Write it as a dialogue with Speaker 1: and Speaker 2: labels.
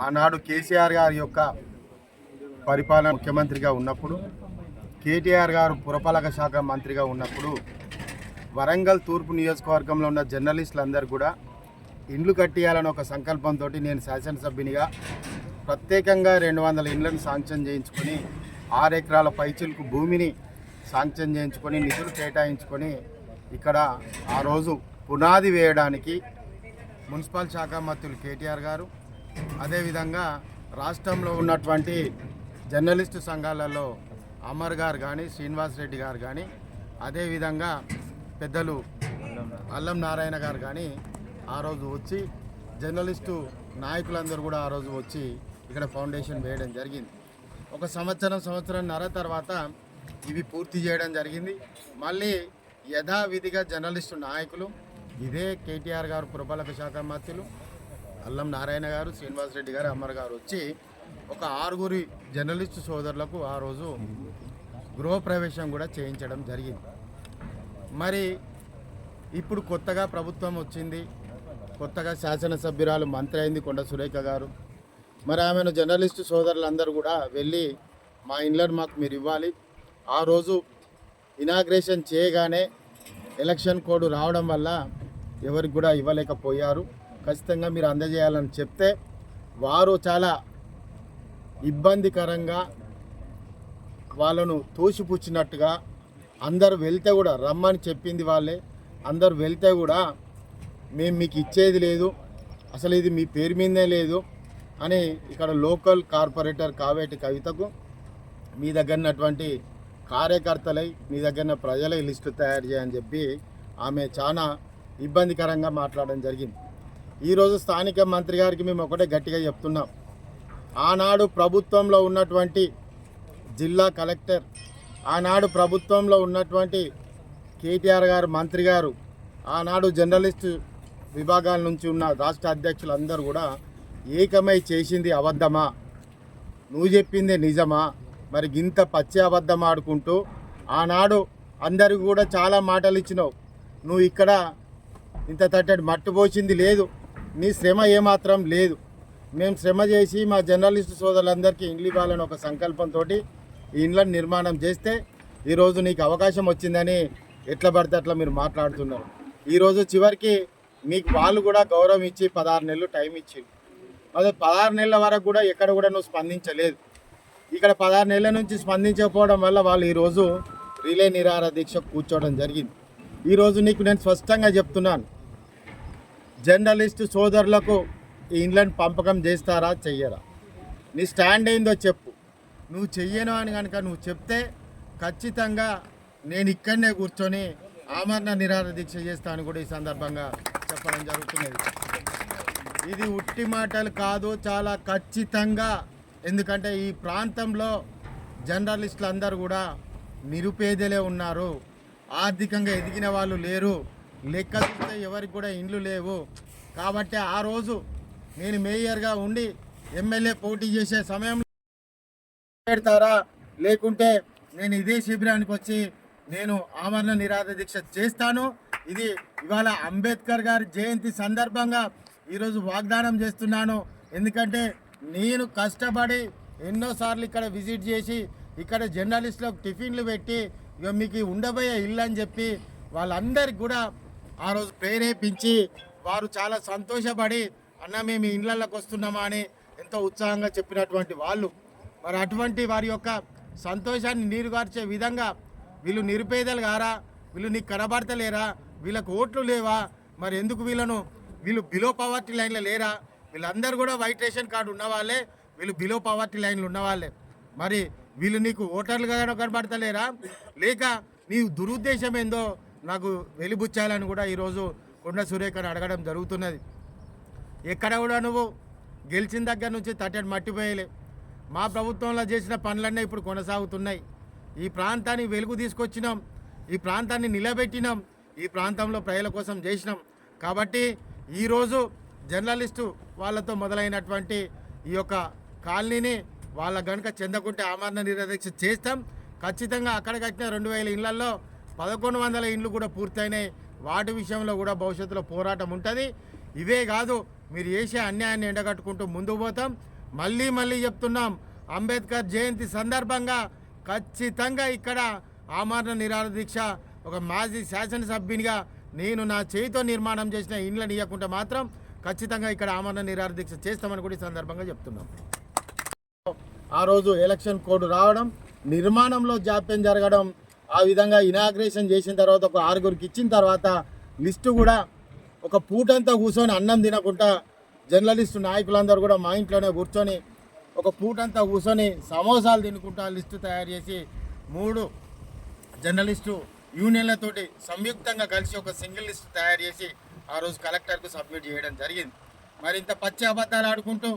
Speaker 1: ఆనాడు కేసీఆర్ గారి యొక్క పరిపాలన ముఖ్యమంత్రిగా ఉన్నప్పుడు కేటీఆర్ గారు పురపాలక శాఖ మంత్రిగా ఉన్నప్పుడు వరంగల్ తూర్పు నియోజకవర్గంలో ఉన్న జర్నలిస్టులందరూ కూడా ఇండ్లు కట్టియాలని ఒక సంకల్పంతో నేను శాసనసభ్యునిగా ప్రత్యేకంగా రెండు వందల ఇండ్లను శాంక్షన్ చేయించుకొని ఆరు ఎకరాల పైచిలకు భూమిని శాంక్షన్ చేయించుకొని నిధులు కేటాయించుకొని ఇక్కడ ఆ రోజు పునాది వేయడానికి మున్సిపల్ శాఖ మంత్రులు కేటీఆర్ గారు అదేవిధంగా రాష్ట్రంలో ఉన్నటువంటి జర్నలిస్టు సంఘాలలో అమర్ గారు కానీ శ్రీనివాస్ రెడ్డి గారు కానీ అదేవిధంగా పెద్దలు అల్లం నారాయణ గారు కానీ ఆ రోజు వచ్చి జర్నలిస్టు నాయకులందరూ కూడా ఆ రోజు వచ్చి ఇక్కడ ఫౌండేషన్ వేయడం జరిగింది. ఒక సంవత్సరం సంవత్సరంన్నర తర్వాత ఇవి పూర్తి చేయడం జరిగింది. మళ్ళీ యథావిధిగా జర్నలిస్టు నాయకులు ఇదే కేటీఆర్ గారు పురపాలక శాఖ మంత్రులు అల్లం నారాయణ గారు శ్రీనివాస్ రెడ్డి గారు అమర్ గారు వచ్చి ఒక ఆరుగురి జర్నలిస్టు సోదరులకు ఆ రోజు గృహప్రవేశం కూడా చేయించడం జరిగింది. మరి ఇప్పుడు కొత్తగా ప్రభుత్వం వచ్చింది కొత్తగా శాసనసభ్యురాలు మంత్రి అయింది కొండ సురేఖ గారు. మరి ఆమెను జర్నలిస్టు సోదరులందరూ కూడా వెళ్ళి మా ఇండ్లను మాకు మీరు ఇవ్వాలి. ఆ రోజు ఇనాగ్రేషన్ చేయగానే ఎలక్షన్ కోడ్ రావడం వల్ల ఎవరికి కూడా ఇవ్వలేకపోయారు. ఖచ్చితంగా మీరు అందజేయాలని చెప్తే వారు చాలా ఇబ్బందికరంగా వాళ్ళను తోసిపుచ్చినట్టుగా అందరు వెళ్తే కూడా రమ్మని చెప్పింది వాళ్ళే. అందరు వెళ్తే కూడా మేము మీకు ఇచ్చేది లేదు. అసలు ఇది మీ పేరు మీదే లేదు అని ఇక్కడ లోకల్ కార్పొరేటర్ కావేటి కవితకు మీ దగ్గర ఉన్నటువంటి కార్యకర్తలై మీ దగ్గర ప్రజలై లిస్టు తయారు చేయని చెప్పి ఆమె చాలా ఇబ్బందికరంగా మాట్లాడడం జరిగింది. ఈరోజు స్థానిక మంత్రి గారికి మేము ఒకటే గట్టిగా చెప్తున్నాం. ఆనాడు ప్రభుత్వంలో ఉన్నటువంటి జిల్లా కలెక్టర్ ఆనాడు ప్రభుత్వంలో ఉన్నటువంటి కేటీఆర్ గారు మంత్రి గారు ఆనాడు జర్నలిస్టు విభాగాల నుంచి ఉన్న రాష్ట్ర అధ్యక్షులందరూ కూడా ఏకమై చేసింది అబద్ధమా? నువ్వు చెప్పింది నిజమా? మరి గింత పచ్చి అబద్ధం ఆడుకుంటూ ఆనాడు అందరికి కూడా చాలా మాటలు ఇచ్చినావు. నువ్వు ఇక్కడ ఇంత తట్టడి మట్టు పోసింది లేదు. నీ శ్రమ ఏమాత్రం లేదు. మేము శ్రమ చేసి మా జర్నలిస్టు సోదరులందరికీ ఇండ్లు ఇవ్వాలని ఒక సంకల్పంతో ఈ ఇండ్లను నిర్మాణం చేస్తే ఈరోజు నీకు అవకాశం వచ్చిందని ఎట్లా పడితే అట్లా మీరు మాట్లాడుతున్నారు. ఈరోజు చివరికి మీకు వాళ్ళు కూడా గౌరవం ఇచ్చి పదహారు నెలలు టైం ఇచ్చింది అదే పదహారు నెలల వరకు కూడా ఎక్కడ కూడా నువ్వు స్పందించలేదు. ఇక్కడ పదహారు నెలల నుంచి స్పందించకపోవడం వల్ల వాళ్ళు ఈరోజు రిలే నిరాహార దీక్ష కూర్చోవడం జరిగింది. ఈరోజు నీకు నేను స్పష్టంగా చెప్తున్నాను. జర్నలిస్టు సోదరులకు ఈ ఇండ్లను పంపకం చేస్తారా చెయ్యరా? నీ స్టాండ్ ఏందో చెప్పు. నువ్వు చెయ్యను అని కనుక నువ్వు చెప్తే ఖచ్చితంగా నేను ఇక్కడనే కూర్చొని ఆమరణ నిరాహార దీక్ష చేస్తాను కూడా ఈ సందర్భంగా చెప్పడం జరుగుతున్నది. ఇది ఉట్టి మాటలు కాదు చాలా ఖచ్చితంగా ఎందుకంటే ఈ ప్రాంతంలో జర్నలిస్టులు అందరూ కూడా నిరుపేదలే ఉన్నారు. ఆర్థికంగా ఎదిగిన వాళ్ళు లేరు. లెక్క చూస్తే ఎవరికి కూడా ఇండ్లు లేవు. కాబట్టి ఆ రోజు నేను మేయర్గా ఉండి ఎమ్మెల్యే పోటీ చేసే సమయంలో పెడతారా? లేకుంటే నేను ఇదే శిబిరానికి వచ్చి నేను ఆమరణ నిరాధ దీక్ష చేస్తాను. ఇది ఇవాళ అంబేద్కర్ గారి జయంతి సందర్భంగా ఈరోజు వాగ్దానం చేస్తున్నాను. ఎందుకంటే నేను కష్టపడి ఎన్నోసార్లు ఇక్కడ విజిట్ చేసి ఇక్కడ జర్నలిస్టులకు టిఫిన్లు పెట్టి ఇక మీకు ఉండబోయే ఇల్లు అని చెప్పి వాళ్ళందరికి కూడా ఆ రోజు ప్రేరేపించి వారు చాలా సంతోషపడి అన్న మేము ఇళ్ళకి వస్తున్నామా అని ఎంతో ఉత్సాహంగా చెప్పినటువంటి వాళ్ళు. మరి అటువంటి వారి యొక్క సంతోషాన్ని నీరుగార్చే విధంగా వీళ్ళు నిరుపేదలు కారా వీళ్ళు నీకు కనబడతలేరా? వీళ్ళకు ఓట్లు లేవా? మరి ఎందుకు వీళ్ళను వీళ్ళు బిలో పవర్టీ లైన్లో లేరా? వీళ్ళందరూ కూడా వైట్ రేషన్ కార్డు ఉన్నవాళ్ళే వీళ్ళు బిలో పవర్టీ లైన్లు ఉన్నవాళ్ళే. మరి వీళ్ళు నీకు ఓటర్లుగా కనబడతలేరా? లేక నీ దురుద్దేశం ఏందో నాకు వెలిబుచ్చాలని కూడా ఈరోజు కొండ సురేఖను అడగడం జరుగుతున్నది. ఎక్కడ కూడా నువ్వు గెలిచిన దగ్గర నుంచి తట్టడి మట్టిపోయలే మా ప్రభుత్వంలో చేసిన పనులన్నీ ఇప్పుడు కొనసాగుతున్నాయి. ఈ ప్రాంతాన్ని వెలుగు తీసుకొచ్చినాం ఈ ప్రాంతాన్ని నిలబెట్టినాం ఈ ప్రాంతంలో ప్రజల కోసం చేసినాం. కాబట్టి ఈరోజు జర్నలిస్టు వాళ్ళతో మొదలైనటువంటి ఈ యొక్క కాలనీని వాళ్ళ గనుక చెందకుంటే ఆమరణ నిరదీక్ష చేస్తాం. ఖచ్చితంగా అక్కడ కట్టిన రెండు వేల ఇళ్ళలో పదకొండు వందల ఇండ్లు కూడా పూర్తయినాయి. వాటి విషయంలో కూడా భవిష్యత్తులో పోరాటం ఉంటుంది. ఇవే కాదు మీరు చేసే అన్యాయాన్ని ఎండగట్టుకుంటూ ముందుకు పోతాం. మళ్ళీ మళ్ళీ చెప్తున్నాం అంబేద్కర్ జయంతి సందర్భంగా ఖచ్చితంగా ఇక్కడ ఆమరణ నిరాహార దీక్ష ఒక మాజీ శాసనసభ్యునిగా నేను నా చేతితో నిర్మాణం చేసిన ఇండ్లను ఇవ్వకుంటే మాత్రం ఖచ్చితంగా ఇక్కడ ఆమరణ నిరాహార దీక్ష చేస్తామని కూడా ఈ సందర్భంగా చెప్తున్నాం. ఆ రోజు ఎలక్షన్ కోడ్ రావడం నిర్మాణంలో జాప్యం జరగడం ఆ విధంగా ఇనాగ్రేషన్ చేసిన తర్వాత ఒక ఆరుగురికి ఇచ్చిన తర్వాత లిస్టు కూడా ఒక పూటంతా కూర్చొని అన్నం తినకుండా జర్నలిస్టు నాయకులందరూ కూడా మా ఇంట్లోనే కూర్చొని ఒక పూటంతా కూర్చొని సమోసాలు తినుకుంటా లిస్టు తయారు చేసి మూడు జర్నలిస్టు యూనియన్లతోటి సంయుక్తంగా కలిసి ఒక సింగిల్ లిస్టు తయారు చేసి ఆ రోజు కలెక్టర్కు సబ్మిట్ చేయడం జరిగింది. మరి ఇంత పచ్చి అబద్ధాలు ఆడుకుంటూ